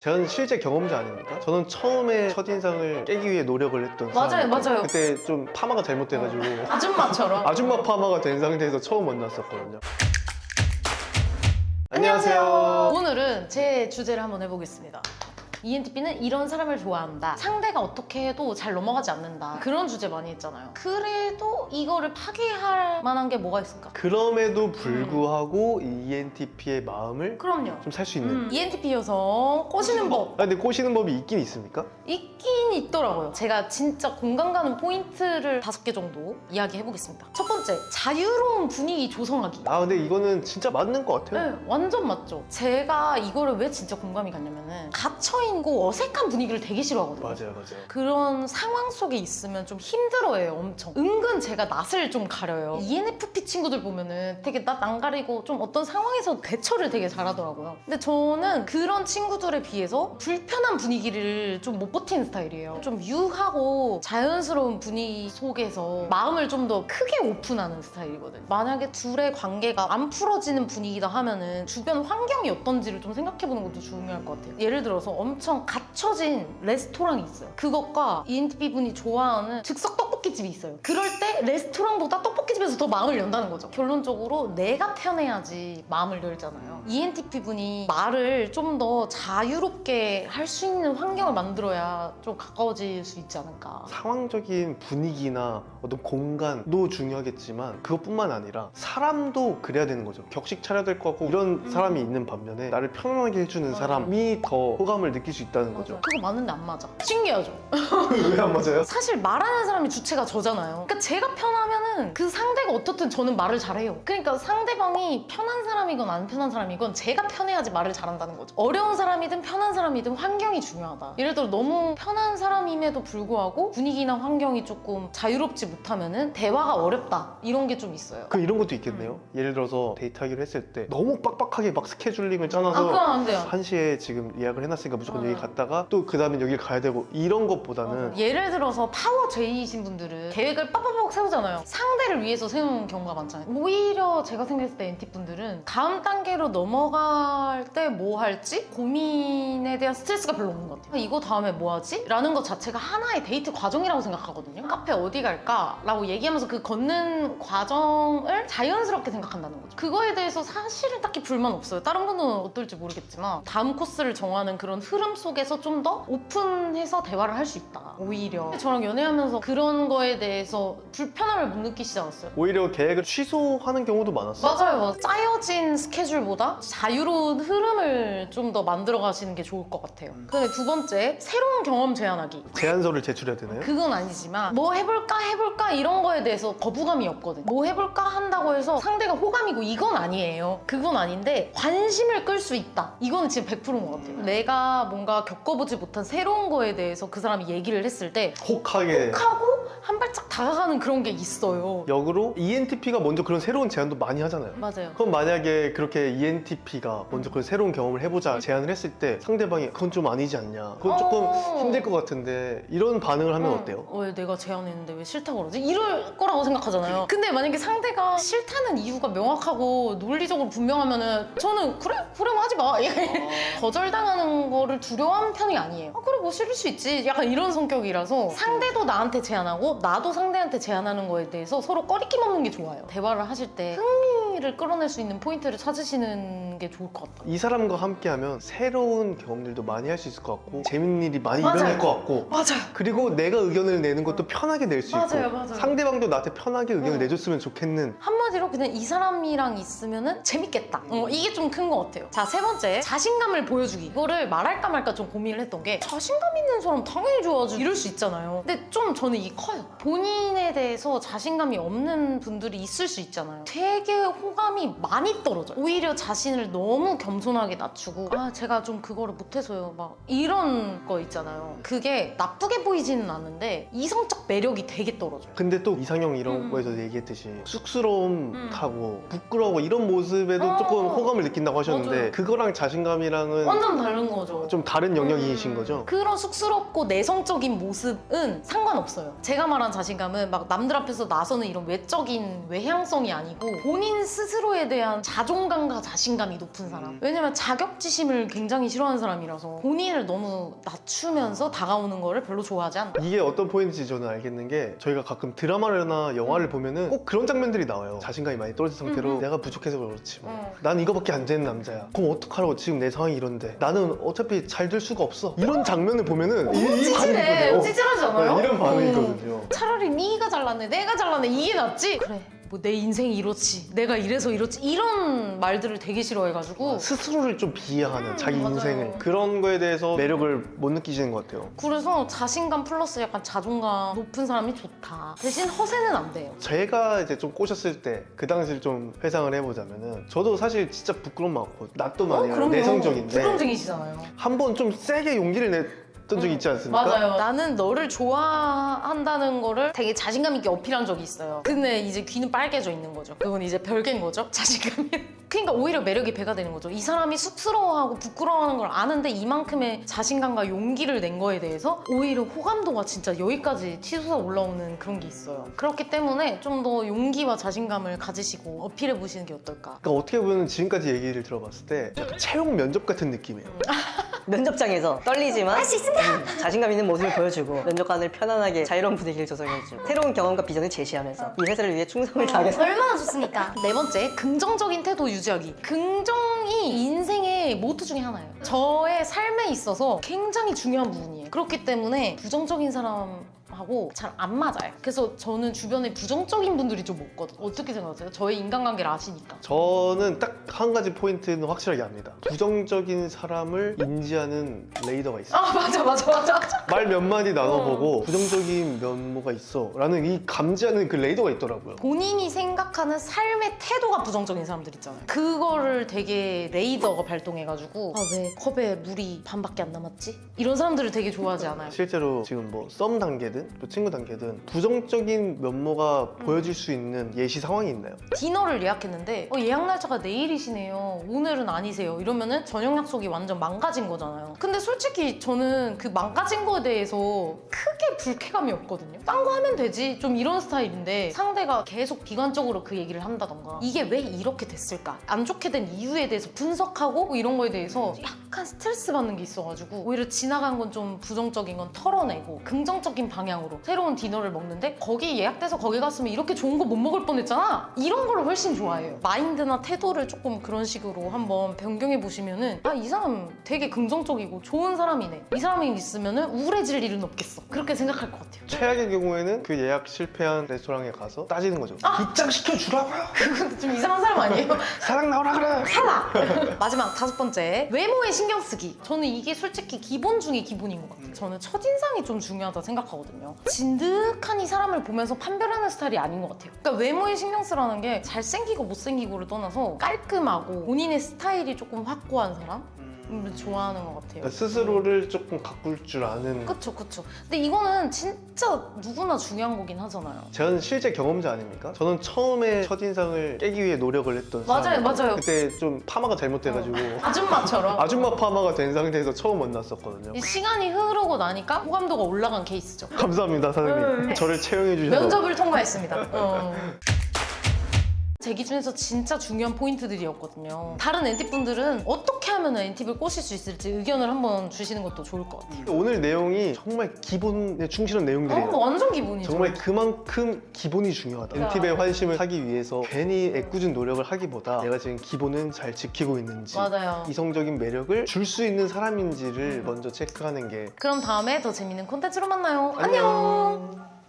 저는 실제 경험자 아닙니까? 저는 처음에 첫인상을 깨기 위해 노력을 했던 맞아요, 사람. 맞아요. 그때 좀 파마가 잘못돼가지고 아줌마처럼. 아줌마 파마가 된 상태에서 처음 만났었거든요. 안녕하세요. 오늘은 제 주제를 한번 해보겠습니다. ENTP는 이런 사람을 좋아한다. 상대가 어떻게 해도 잘 넘어가지 않는다. 그런 주제 많이 했잖아요. 그래도 이거를 파괴할 만한 게 뭐가 있을까? 그럼에도 불구하고 이 ENTP의 마음을 그럼요. 좀 살 수 있는. 음, ENTP 여성 꼬시는 법 아, 근데 꼬시는 법이 있긴 있습니까? 있긴 있더라고요. 제가 진짜 공감 가는 포인트를 다섯 개 정도 이야기해 보겠습니다. 첫 번째, 자유로운 분위기 조성하기. 아 근데 이거는 진짜 맞는 것 같아요. 네, 완전 맞죠. 제가 이거를 왜 진짜 공감이 갔냐면은 갇혀 있고 어색한 분위기를 되게 싫어하거든요. 맞아요, 맞아요. 그런 상황 속에 있으면 좀 힘들어해요, 엄청. 은근 제가 낯을 좀 가려요. ENFP 친구들 보면은 되게 낯 안 가리고 좀 어떤 상황에서 대처를 되게 잘하더라고요. 근데 저는 그런 친구들에 비해서 불편한 분위기를 좀 못 버티는 스타일이에요. 좀 유하고 자연스러운 분위기 속에서 마음을 좀 더 크게 오픈하는 스타일이거든요. 만약에 둘의 관계가 안 풀어지는 분위기다 하면은 주변 환경이 어떤지를 좀 생각해보는 것도 중요할 것 같아요. 예를 들어서 엄청 갇혀진 레스토랑이 있어요. 그것과 ENTP 분이 좋아하는 즉석 떡 볶이집이 있어요. 그럴 때 레스토랑보다 떡볶이집에서 더 마음을 연다는 거죠. 결론적으로 내가 편해야지 마음을 열잖아요. ENTP 분이 말을 좀 더 자유롭게 할 수 있는 환경을 만들어야 좀 가까워질 수 있지 않을까. 상황적인 분위기나 어떤 공간도 중요하겠지만 그것뿐만 아니라 사람도 그래야 되는 거죠. 격식 차려야 될 것 같고 이런 음. 사람이 있는 반면에 나를 편안하게 해주는 맞아. 사람이 더 호감을 느낄 수 있다는 거죠. 그거 맞는데 안 맞아. 신기하죠? 왜 안 맞아요? 사실 말하는 사람이 주체 가 저잖아요. 그러니까 제가 편하면은 그 상대가 어떻든 저는 말을 잘해요. 그러니까 상대방이 편한 사람이건 안 편한 사람이건 제가 편해야지 말을 잘한다는 거죠. 어려운 사람이든 편한 사람이든 환경이 중요하다. 예를 들어 너무 편한 사람임에도 불구하고 분위기나 환경이 조금 자유롭지 못하면은 대화가 어렵다. 이런 게 좀 있어요. 그 이런 것도 있겠네요. 예를 들어서 데이트하기로 했을 때 너무 빡빡하게 막 스케줄링을 아, 짜놔서 그건 안 돼요. 한시에 지금 예약을 해놨으니까 무조건 어. 여기 갔다가 또 그 다음에 여기 가야 되고 이런 것보다는 어, 예를 들어서 파워 J이신 분들 은 계획을 빡빡빡 세우잖아요. 상대를 위해서 세우는 경우가 많잖아요. 오히려 제가 생각했을 때 NT 분들은 다음 단계로 넘어갈 때 뭐 할지 고민에 대한 스트레스가 별로 없는 것 같아요. 이거 다음에 뭐 하지? 라는 것 자체가 하나의 데이트 과정이라고 생각하거든요. 카페 어디 갈까? 라고 얘기하면서 그 걷는 과정을 자연스럽게 생각한다는 거죠. 그거에 대해서 사실은 딱히 불만 없어요. 다른 분은 어떨지 모르겠지만 다음 코스를 정하는 그런 흐름 속에서 좀 더 오픈해서 대화를 할 수 있다. 오히려 저랑 연애하면서 그런 거에 대해서 불편함을 못 느끼시지 않았어요? 오히려 계획을 취소하는 경우도 많았어요. 맞아요. 짜여진 스케줄보다 자유로운 흐름을 좀 더 만들어 가시는 게 좋을 것 같아요. 근데 두 번째, 새로운 경험 제안하기. 제안서를 제출해야 되나요? 그건 아니지만 뭐 해볼까 해볼까 이런 거에 대해서 거부감이 없거든. 뭐 해볼까 한다고 해서 상대가 호감이고 이건 아니에요. 그건 아닌데 관심을 끌 수 있다. 이거는 진짜 100%인 것 같아요. 내가 뭔가 겪어보지 못한 새로운 거에 대해서 그 사람이 얘기를 했을 때 혹하게 하고 한 발짝 다가가는 그런 게 있어요. 역으로 ENTP가 먼저 그런 새로운 제안도 많이 하잖아요. 맞아요. 그럼 만약에 그렇게 ENTP가 먼저 그런 새로운 경험을 해보자 제안을 했을 때 상대방이 그건 좀 아니지 않냐 그건 조금 어. 힘들 것 같은데 이런 반응을 하면 응. 어때요? 어, 왜 내가 제안했는데 왜 싫다고 그러지? 이럴 거라고 생각하잖아요. 근데 만약에 상대가 싫다는 이유가 명확하고 논리적으로 분명하면은 저는 그래 그래 뭐 하지 마. 거절당하는 거를 두려워하는 편이 아니에요. 아, 그래 뭐 싫을 수 있지. 약간 이런 성격이라서 상대도 나한테 제안하고 나도 상대한테 제안하는 거에 대해서 서로 꺼리낌 없는 게 좋아요. 대화를 하실 때 흥미를 끌어낼 수 있는 포인트를 찾으시는 게 좋을 것 같아요. 이 사람과 함께하면 새로운 경험들도 많이 할 수 있을 것 같고 재밌는 일이 많이 맞아요. 일어날 것 같고 맞아요. 그리고 내가 의견을 내는 것도 편하게 낼 수 있고 맞아요, 맞아요. 상대방도 나한테 편하게 의견을 응. 내줬으면 좋겠는 한마디로 그냥 이 사람이랑 있으면은 재밌겠다. 어, 이게 좀 큰 것 같아요. 자, 세 번째. 자신감을 보여주기. 이거를 말할까 말까 좀 고민을 했던 게 자신감 있는 사람 당연히 좋아하지. 이럴 수 있잖아요. 근데 좀 저는 이게 커요. 본인에 대해서 자신감이 없는 분들이 있을 수 있잖아요. 되게 호감이 많이 떨어져요. 오히려 자신을 너무 겸손하게 낮추고 아, 제가 좀 그거를 못해서요. 막 이런 거 있잖아요. 그게 나쁘게 보이지는 않는데 이성적 매력이 되게 떨어져요. 근데 또 이상형 이런 음. 거에서 얘기했듯이 쑥스러움하고 부끄러워 이런 모습에도 어. 조금 호감을 느낀다고 하셨는데 맞아요. 그거랑 자신감이랑은 완전 다른 거죠. 좀 다른 영역이신 음. 거죠? 그런 쑥스럽고 내성적인 모습은 상관없어요. 제가 말한 자신감은 막 남들 앞에서 나서는 이런 외적인 외향성이 아니고 본인 스스로에 대한 자존감과 자신감이 높은 사람. 음. 왜냐면 자격지심을 굉장히 싫어하는 사람이라서 본인을 너무 낮추면서 다가오는 거를 별로 좋아하지 않아. 이게 어떤 포인트인지 저는 알겠는 게 저희가 가끔 드라마나 영화를 보면은 꼭 그런 장면들이 나와요. 자신감이 많이 떨어진 상태로 음, 음. 내가 부족해서 그렇지 뭐. 응. 난 이거밖에 안 되는 남자야. 그럼 어떡하라고 지금 내 상황이 이런데 나는 어차피 잘 될 수가 없어. 이런 장면을 보면은 이, 이 찌질해. 반응이거든요. 찌질하지 않아요? 네, 이런 어. 반응이거든요. 차라리 네가 잘났네, 내가 잘났네 이게 낫지. 그래. 뭐 내 인생이 이렇지, 내가 이래서 이렇지 이런 말들을 되게 싫어해가지고 스스로를 좀 비하하는 음, 자기 맞아요. 인생을 그런 거에 대해서 매력을 못 느끼시는 것 같아요. 그래서 자신감 플러스 약간 자존감 높은 사람이 좋다. 대신 허세는 안 돼요. 제가 이제 좀 꼬셨을 때 그 당시를 좀 회상을 해보자면은 저도 사실 진짜 부끄러움 많고 낯도 많이 그럼요. 내성적인데 부정적이시잖아요. 한 번 좀 세게 용기를 냈던 적이 있지 않습니까? 맞아요. 나는 너를 좋아한다는 거를 되게 자신감 있게 어필한 적이 있어요. 근데 이제 귀는 빨개져 있는 거죠. 그건 이제 별개인 거죠. 자신감이. 그러니까 오히려 매력이 배가 되는 거죠. 이 사람이 쑥스러워하고 부끄러워하는 걸 아는데 이만큼의 자신감과 용기를 낸 거에 대해서 오히려 호감도가 진짜 여기까지 치솟아 올라오는 그런 게 있어요. 그렇기 때문에 좀 더 용기와 자신감을 가지시고 어필해 보시는 게 어떨까. 그러니까 어떻게 보면 지금까지 얘기를 들어봤을 때 약간 채용 면접 같은 느낌이에요. 면접장에서 떨리지만 할수 있습니다. 자신감 있는 모습을 보여주고 면접관을 편안하게 자유로운 분위기를 조성해주고 새로운 경험과 비전을 제시하면서 이 회사를 위해 충성을 다하겠습니다. 얼마나 좋습니까? 네 번째, 긍정적인 태도 유지하기. 긍정이 인생의 모토 중에 하나예요. 저의 삶에 있어서 굉장히 중요한 부분이에요. 그렇기 때문에 부정적인 사람 하고 잘 안 맞아요. 그래서 저는 주변에 부정적인 분들이 좀 없거든요. 어떻게 생각하세요? 저의 인간관계를 아시니까. 저는 딱 한 가지 포인트는 확실하게 압니다. 부정적인 사람을 인지하는 레이더가 있어요. 아, 맞아, 맞아, 맞아. 맞아. 말 몇 마디 나눠보고 부정적인 면모가 있어 라는 이 감지하는 그 레이더가 있더라고요. 본인이 생각하는 삶의 태도가 부정적인 사람들 있잖아요. 그거를 되게 레이더가 발동해가지고 아 왜 컵에 물이 반밖에 안 남았지? 이런 사람들을 되게 좋아하지 않아요. 실제로 지금 뭐 썸 단계든 또 친구 단계든 부정적인 면모가 보여질 수 있는 예시 상황이 있나요? 디너를 예약했는데 어, 예약 날짜가 내일이시네요. 오늘은 아니세요. 이러면은 저녁 약속이 완전 망가진 거잖아요. 근데 솔직히 저는 그 망가진 거에 대해서 크게 불쾌감이 없거든요. 딴 거 하면 되지. 좀 이런 스타일인데 상대가 계속 비관적으로 그 얘기를 한다던가 이게 왜 이렇게 됐을까? 안 좋게 된 이유에 대해서 분석하고 뭐 이런 거에 대해서 약간 스트레스 받는 게 있어가지고 오히려 지나간 건 좀 부정적인 건 털어내고 긍정적인 방향 으로 새로운 디너를 먹는데 거기 예약돼서 거기 갔으면 이렇게 좋은 거 못 먹을 뻔했잖아. 이런 걸 훨씬 좋아해요. 마인드나 태도를 조금 그런 식으로 한번 변경해 보시면은 아 이 사람 되게 긍정적이고 좋은 사람이네. 이 사람이 있으면은 우울해질 일은 없겠어. 그렇게 생각할 것 같아요. 최악의 경우에는 그 예약 실패한 레스토랑에 가서 따지는 거죠. 입장 시켜 주라고요. 그건 좀 이상한 사람 아니에요? 사랑 나오라 그래. 마지막 다섯 번째. 외모에 신경 쓰기. 저는 이게 솔직히 기본 중에 기본인 것 같아요. 저는 첫인상이 좀 중요하다 생각하거든요 진득한 이 사람을 보면서 판별하는 스타일이 아닌 것 같아요. 그러니까 외모에 신경 쓰라는 게 잘생기고 못생기고를 떠나서 깔끔하고 본인의 스타일이 조금 확고한 사람? 을 좋아하는 것 같아요 그러니까 스스로를 조금 가꿀 줄 아는. 그쵸 그쵸 근데 이거는 진짜 누구나 중요한 거긴 하잖아요 저는 실제 경험자 아닙니까? 저는 처음에 첫인상을 깨기 위해 노력을 했던 맞아요, 사람. 맞아요. 그때 좀 파마가 잘못돼가지고 아줌마처럼 아줌마 파마가 된 상태에서 처음 만났었거든요. 이 시간이 흐르고 나니까 호감도가 올라간 케이스죠 감사합니다 사장님. 음. 저를 채용해 주셔서. 면접을 통과했습니다. 어. 제 기준에서 진짜 중요한 포인트들이었거든요. 다른 엔팁 분들은 어떻게 하면 엔팁을 꼬실 수 있을지 의견을 한번 주시는 것도 좋을 것 같아요. 오늘 내용이 정말 기본에 충실한 어, 내용들이에요. 완전 기본이죠. 정말 그만큼 기본이 중요하다. 야. 엔팁에 환심을 사기 위해서 괜히 애꿎은 노력을 하기보다 내가 지금 기본은 잘 지키고 있는지 맞아요. 이성적인 매력을 줄 수 있는 사람인지를 먼저 체크하는 게 그럼 다음에 더 재밌는 콘텐츠로 만나요. 안녕.